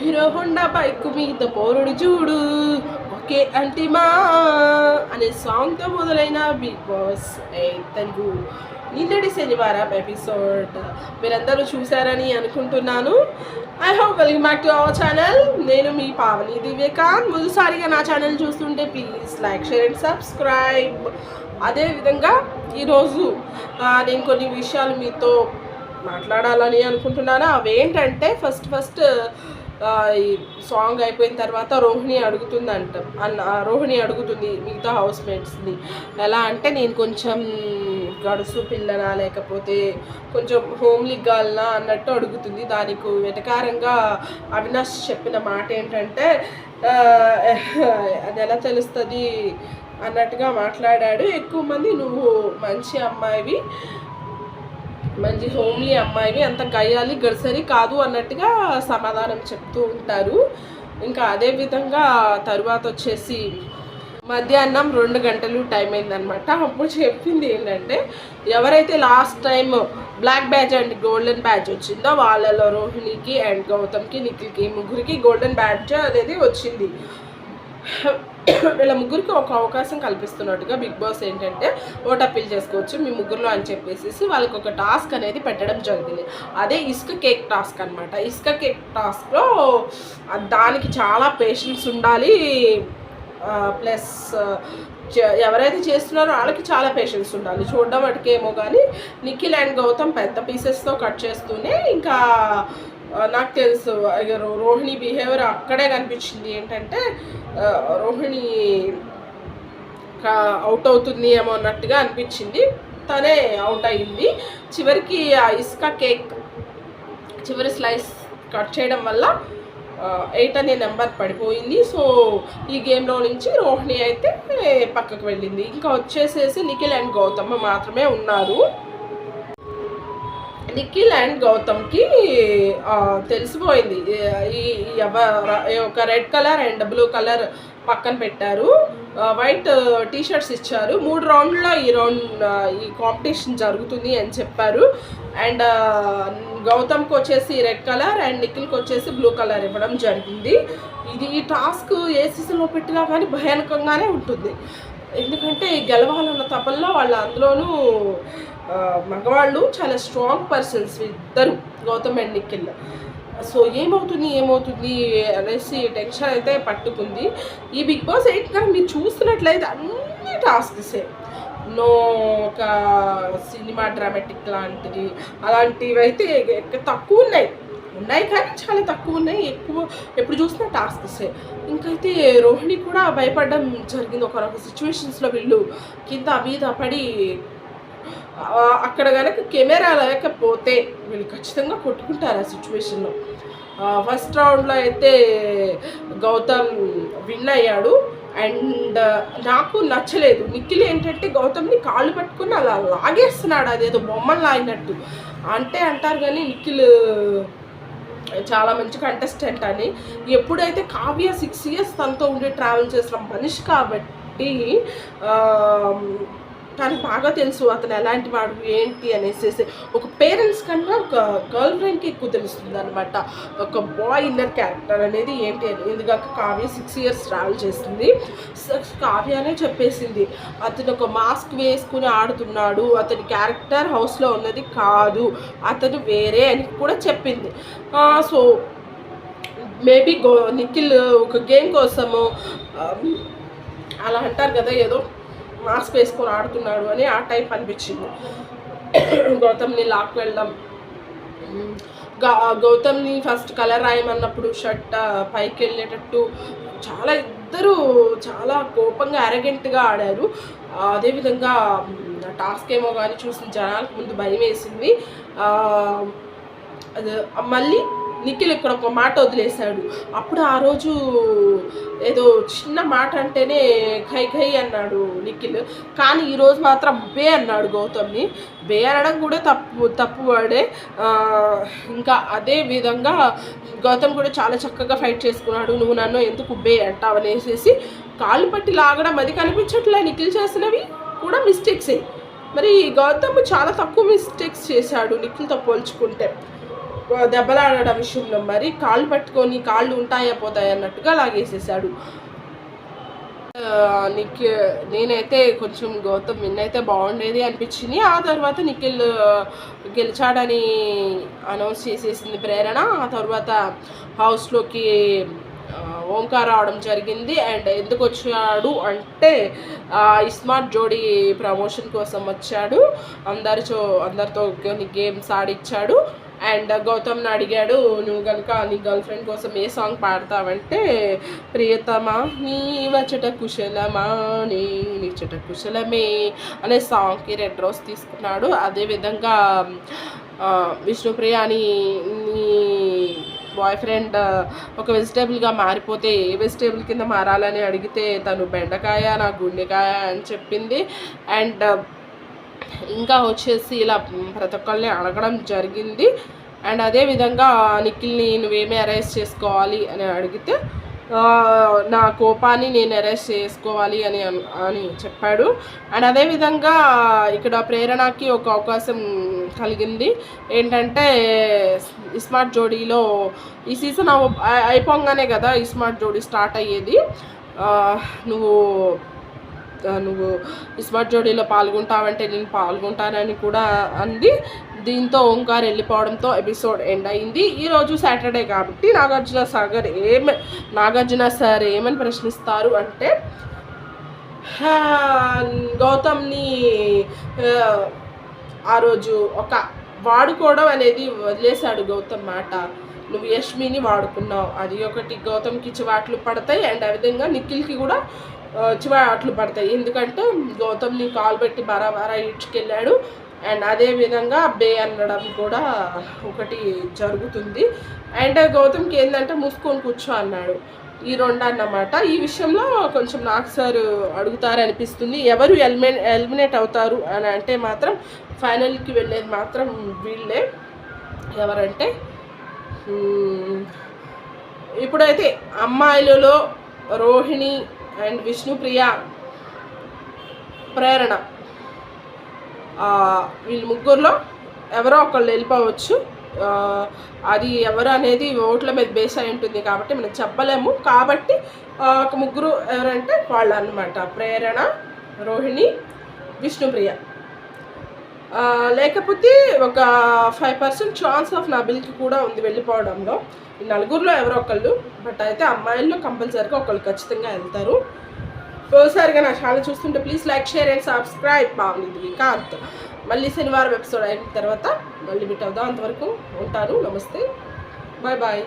Hero Honda bike మీద పోరుడు చూడు okay అంటిమా అనే సాంగ్తో మొదలైన బిగ్ బాస్ ఏ తెలుగు నిన్నటి శనివారం ఎపిసోడ్. మీరందరూ చూసారని అనుకుంటున్నాను. I hope welcome back to our channel నేను మీ పావని దివ్యకాన్ మొదటిసారిగా నా ఛానల్ చూస్తుంటే please like share and subscribe అదేవిధంగా ఈరోజు నేను కొన్ని విషయాలు మీతో మాట్లాడాలని అనుకుంటున్నాను. అవేంటంటే ఫస్ట్ ఫస్ట్ ఈ సాంగ్ అయిపోయిన తర్వాత రోహిణి అడుగుతుందంట. అన్న రోహిణి అడుగుతుంది మిగతా హౌస్ మేట్స్ని ఎలా అంటే నేను కొంచెం గడుసు పిల్లనా లేకపోతే కొంచెం హోమ్లీ గర్ల్నా అన్నట్టు అడుగుతుంది. దానికి వెటకారంగా అవినాష్ చెప్పిన మాట ఏంటంటే అది ఎలా తెలుస్తుంది అన్నట్టుగా మాట్లాడాడు. ఎక్కువ మంది నువ్వు మంచి అమ్మాయివి. మంచి హోమ్లీ అమ్మాయివి అంత గయ్యాలి గడిసరి కాదు అన్నట్టుగా సమాధానం చెప్తూ ఉంటారు. ఇంకా అదే విధంగా తరువాత వచ్చేసి మధ్యాహ్నం రెండు గంటలు టైం అయిందనమాట అప్పుడు చెప్పింది ఏంటంటే ఎవరైతే last time black batch and golden batch వచ్చిందో వాళ్ళలో రోహిణికి అండ్ గౌతమ్కి నిఖిల్కి ముగ్గురికి గోల్డెన్ బ్యాచ్ అనేది వచ్చింది. వీళ్ళ ముగ్గురికి ఒక అవకాశం కల్పిస్తున్నట్టుగా బిగ్ బాస్ ఏంటంటే ఓట్ అప్పీల్ చేసుకోవచ్చు మీ ముగ్గురులో అని చెప్పేసి వాళ్ళకి ఒక టాస్క్ అనేది పెట్టడం జరిగింది. అదే ఇసుక కేక్ టాస్క్ అనమాట ఇసుక కేక్ టాస్క్లో దానికి చాలా పేషెన్స్ ఉండాలి. ప్లస్ ఎవరైతే చేస్తున్నారో వాళ్ళకి చాలా పేషెన్స్ ఉండాలి. చూడడం వాటికేమో కానీ నిఖిల్ అండ్ గౌతమ్ పెద్ద పీసెస్తో కట్ చేస్తూనే ఇంకా నాకు తెలుసు. రోహిణి బిహేవియర్ అక్కడే కనిపించింది. ఏంటంటే రోహిణి అవుట్ అవుతుంది ఏమో అన్నట్టుగా అనిపించింది. తనే అవుట్ అయింది. చివరికి ఆ ఇసుక కేక్ చివరి స్లైస్ కట్ చేయడం వల్ల ఎయిట్ అనే నెంబర్ పడిపోయింది. సో ఈ గేమ్లో నుంచి రోహిణి అయితే పక్కకు వెళ్ళింది. ఇంకా వచ్చేసేసి నిఖిల్ అండ్ గౌతమ్ మాత్రమే ఉన్నారు. నిఖిల్ అండ్ గౌతమ్కి తెలిసిపోయింది. ఈ ఎవ- ఈ ఒక red colour and blue colour పక్కన పెట్టారు. వైట్ టీ షర్ట్స్ ఇచ్చారు. మూడు రౌండ్లో ఈ రౌండ్ ఈ కాంపిటీషన్ జరుగుతుంది అని చెప్పారు. అండ్ గౌతమ్కి వచ్చేసి రెడ్ కలర్ అండ్ నిఖిల్కి వచ్చేసి బ్లూ కలర్ ఇవ్వడం జరిగింది. ఇది ఈ టాస్క్ ఏ సీజన్లో పెట్టినా కానీ భయానకంగానే ఉంటుంది. ఎందుకంటే గెలవాలన్న తపల్లో వాళ్ళు అందులోనూ మగవాళ్ళు చాలా స్ట్రాంగ్ పర్సన్స్ ఇద్దరు గౌతమ్ అండ్ నిఖిల్. సో ఏమవుతుంది ఏమవుతుంది అనేసి టెన్షన్ అయితే పట్టుకుంది. ఈ బిగ్ బాస్ ఎయిట్గా మీరు చూస్తున్నట్లయితే అన్ని టాస్క్సే నో ఒక సినిమా డ్రామాటిక్ లాంటిది అలాంటివి అయితే తక్కువ ఉన్నాయి. ఉన్నాయి కానీ చాలా తక్కువ ఉన్నాయి. ఎక్కువ ఎప్పుడు చూసినా టాస్క్సే ఇంకైతే రోహిణి కూడా భయపడడం జరిగింది. ఒకరొక సిచ్యువేషన్స్లో వీళ్ళు కింద మీద పడి అక్కడ కనుక కెమెరా లేకపోతే వీళ్ళు ఖచ్చితంగా కొట్టుకుంటారు ఆ సిచ్యువేషన్లో ఫస్ట్ రౌండ్లో అయితే గౌతమ్ విన్ అయ్యాడు. అండ్ నాకు నచ్చలేదు. నిఖిల్ ఏంటంటే గౌతమ్ని కాళ్ళు పట్టుకుని అలా లాగేస్తున్నాడు. అదేదో బొమ్మలు లాగినట్టు అంటే అంటారు కానీ నిఖిల్ చాలా మంచి కంటెస్టెంట్ అని. ఎప్పుడైతే కావ్య సిక్స్ ఇయర్స్ తనతో ఉండి ట్రావెల్ చేసిన మనిషి కాబట్టి ఆ, తనకు బాగా తెలుసు అతను ఎలాంటి వాడు ఏంటి అనేసి ఒక పేరెంట్స్ కన్నా ఒక గర్ల్ ఫ్రెండ్కి ఎక్కువ తెలుస్తుంది అనమాట ఒక బాయ్ ఇన్నర్ క్యారెక్టర్ అనేది ఏంటి అని. ఎందుకంటే కావ్య సిక్స్ ఇయర్స్ ట్రావెల్ చేసింది. స- కావ్యనే చెప్పేసింది. అతను ఒక మాస్క్ వేసుకుని ఆడుతున్నాడు. అతని క్యారెక్టర్ హౌస్లో ఉన్నది కాదు. అతను వేరే అని కూడా చెప్పింది. సో మేబీ గో నిఖిల్ ఒక గేమ్ కోసము అలా అంటారు కదా ఏదో. మాస్క్ వేసుకొని ఆడుతున్నాడు అని ఆ టైప్ అనిపించింది. గౌతమ్ని లాక్ వెళ్ళడం గౌతమ్ని ఫస్ట్ కలర్ రాయమన్నప్పుడు షర్ట్ పైకి వెళ్ళేటట్టు చాలా ఇద్దరు చాలా కోపంగా అరగెంట్గా ఆడారు. అదేవిధంగా టాస్క్ ఏమో కానీ చూసిన జనాలకు ముందు భయం వేసింది అది మళ్ళీ నిఖిల్ ఇక్కడ ఒక మాట వదిలేశాడు. అప్పుడు ఆ రోజు ఏదో చిన్న మాట అంటేనే ఖై ఖై అన్నాడు నిఖిల్. కానీ ఈరోజు మాత్రం బే అన్నాడు గౌతమ్ని. బే అనడం కూడా తప్పు తప్పు వాడే. ఇంకా అదే విధంగా గౌతమ్ కూడా చాలా చక్కగా ఫైట్ చేసుకున్నాడు. నువ్వు నన్ను ఎందుకు బే అంటావనేసేసి కాళ్ళు పట్టి లాగడం అది కనిపించట్లే నిఖిల్ చేసినవి కూడా మిస్టేక్సే మరి గౌతమ్ చాలా తక్కువ మిస్టేక్స్ చేశాడు నిఖిల్తో పోల్చుకుంటే. దెబ్బలాడడం విషయంలో మరి కాళ్ళు పట్టుకొని కాళ్ళు ఉంటాయా పోతాయి అన్నట్టుగా లాగేసేసాడు నిఖిల్ నేనైతే కొంచెం గౌతమ్ విన్ అయితే బాగుండేది అనిపించింది. ఆ తర్వాత నిఖిల్ గెలిచాడని అనౌన్స్ చేసేసింది ప్రేరణ. ఆ తర్వాత హౌస్లోకి ఓంకార్ రావడం జరిగింది. అండ్ ఎందుకు వచ్చాడు అంటే ఇస్మార్ట్ జోడీ ప్రమోషన్ కోసం వచ్చాడు. అందరితో అందరితో కొన్ని గేమ్స్ ఆడిచ్చాడు. అండ్ గౌతమ్ని అడిగాడు నువ్వు కనుక నీ గర్ల్ ఫ్రెండ్ కోసం ఏ సాంగ్ పాడతావంటే ప్రియతమా నీ వచ్చట కుశలమా నీ నిచ్చట కుశలమే అనే సాంగ్కి రెడ్ రోజ్ తీసుకున్నాడు. అదేవిధంగా విష్ణుప్రియ అని నీ బాయ్ ఫ్రెండ్ ఒక వెజిటేబుల్గా మారిపోతే ఏ వెజిటేబుల్ కింద మారాలని అడిగితే తను బెండకాయ నా గుండెకాయ అని చెప్పింది. అండ్ ఇంకా వచ్చేసి ఇలా ప్రతి ఒక్కరిని అడగడం జరిగింది. అండ్ అదేవిధంగా నిఖిల్ని నువ్వేమి అరెస్ట్ చేసుకోవాలి అని అడిగితే నా కోపాన్ని నేను అరెస్ట్ చేసుకోవాలి అని అని చెప్పాడు. అండ్ అదేవిధంగా ఇక్కడ ప్రేరణకి ఒక అవకాశం కలిగింది. ఏంటంటే స్మార్ట్ జోడీలో ఈ సీజన్ అయిపోగానే కదా ఈ స్మార్ట్ జోడీ స్టార్ట్ అయ్యేది. నువ్వు నువ్వు స్మార్ట్ జోడీలో పాల్గొంటావంటే నేను పాల్గొంటానని కూడా అంది. దీంతో ఓంకార్ వెళ్ళిపోవడంతో ఎపిసోడ్ ఎండ్ అయింది. ఈరోజు సాటర్డే కాబట్టి నాగార్జున సాగర్ ఏమ నాగార్జున సార్ ఏమని ప్రశ్నిస్తారు అంటే గౌతమ్ని ఆ రోజు ఒక వాడుకోవడం అనేది వదిలేశాడు గౌతమ్ మాట. నువ్వు యష్మిని వాడుకున్నావు. అది ఒకటి గౌతమ్కి చివాట్లు పడతాయి అండ్ ఆ విధంగా నిఖిల్కి కూడా చివాట్లు పడతాయి. ఎందుకంటే గౌతమ్ని కాలు పెట్టి బరాబరా ఇడ్చుకెళ్ళాడు అండ్ అదే విధంగా బే అనడం కూడా ఒకటి జరుగుతుంది. అండ్ గౌతమ్కి ఏంటంటే మూసుకొని కూర్చో అన్నాడు. ఈ రెండు అన్నమాట. ఈ విషయంలో కొంచెం నాకు సార్ అడుగుతారనిపిస్తుంది ఎవరు ఎలిమే ఎలిమినేట్ అవుతారు అని అంటే మాత్రం ఫైనల్కి వెళ్ళేది మాత్రం వీళ్ళే. ఎవరంటే ఇప్పుడైతే అమ్మాయిలలో రోహిణి అండ్ విష్ణుప్రియ ప్రేరణ. వీళ్ళు ముగ్గురులో ఎవరో ఒకళ్ళు వెళ్ళిపోవచ్చు. అది ఎవరు అనేది ఓట్ల మీద బేస్ అయి ఉంటుంది కాబట్టి మనం చెప్పలేము. కాబట్టి ఒక ముగ్గురు ఎవరంటే వాళ్ళు అనమాట ప్రేరణ రోహిణి విష్ణుప్రియ. లేకపోతే ఒక ఫైవ్ పర్సెంట్ ఛాన్స్ ఆఫ్ నా బిల్కి కూడా ఉంది వెళ్ళిపోవడంలో. ఈ నలుగురిలో ఎవరో ఒకళ్ళు బట్ అయితే అమ్మాయిల్లో కంపల్సరీగా ఒకళ్ళు ఖచ్చితంగా వెళ్తారు. ఒకసారిగా నా ఛానల్ చూస్తుంటే please like share and subscribe బాగుంది. వికాంత్ మళ్ళీ శనివారం ఎపిసోడ్ అయిన తర్వాత మళ్ళీ మీట్ అవుదాం అంతవరకు ఉంటాను. నమస్తే. Bye bye